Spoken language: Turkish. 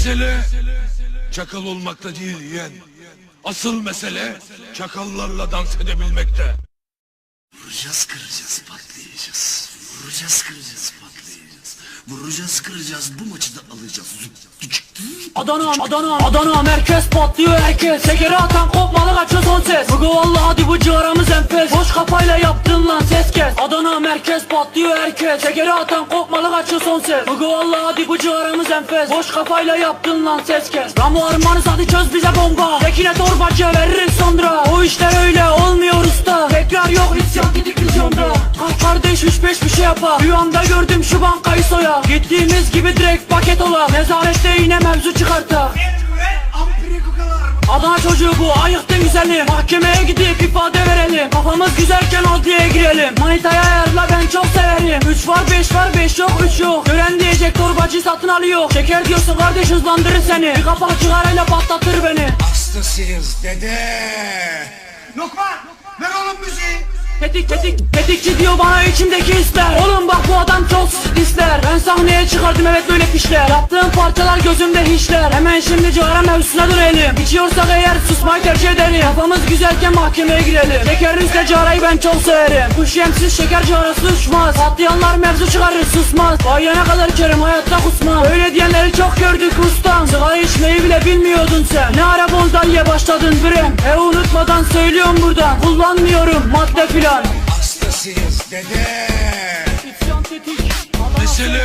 Mesele çakal olmakta değil yeğen. Asıl mesele çakallarla dans edebilmekte. Vuracağız kıracağız patlayacağız. Vuracağız kıracağız. Vuracağız kıracağız bu maçı da alacağız. Adana, Adana, Adana merkez patlıyor herkes. Şekeri atan kopmalı kaçıyor son ses. Bugü valla hadi bu ciğaramız enfes. Boş kafayla yaptın lan ses kes. Adana merkez patlıyor herkes. Şekeri atan kopmalı kaçıyor son ses. Bugü valla hadi bu ciğaramız enfes. Boş kafayla yaptın lan ses kes. Ramo armanız hadi çöz bize bomba. Tekine torbacı veririz sonra. O işler öyle olmuyor usta. Tekrar yok isyan gidik vizyonda. Kardeş üç beş bir şey yapar. Rüyamda gördüm şu bankayı soya Gittiğimiz gibi direkt paket ola. Nezarette yine mevzu çıkarta. Adana çocuğu bu ayıktı güzeli Mahkemeye gidip ifade verelim. Kafamız güzelken adliyeye girelim. Manitaya ayarla ben çok severim. 3 var 5 var 5 yok 3 yok. Gören diyecek torbacı satın alıyor. Şeker diyorsun kardeş hızlandırır seni. Bir kapak cigarayla patlatır beni. Hastasıyız dede. Lokman ver oğlum müziği. Tetik tetik tetikçi diyor bana içimdeki hisler çıkardım evet böyle pişler. Yaptığım parçalar gözümde hiçler. Hemen şimdi cigara mevzusuna dönelim. İçiyorsak eğer susmayı tercih ederim Kafamız güzelken mahkemeye girelim Şekerliyse cigarayı ben çok severim. Kuş yemsiz şeker cigarası uçmaz. Patlayanlar mevzu çıkarır susmaz. Bayana kadar içerim hayatta kusmam Öyle diyenleri çok gördük ustam. Sigara içmeyi bile bilmiyordun sen. Ne ara diye başladın birem E unutmadan söylüyorum buradan Kullanmıyorum madde filan. Hastasıyız dede. Mesele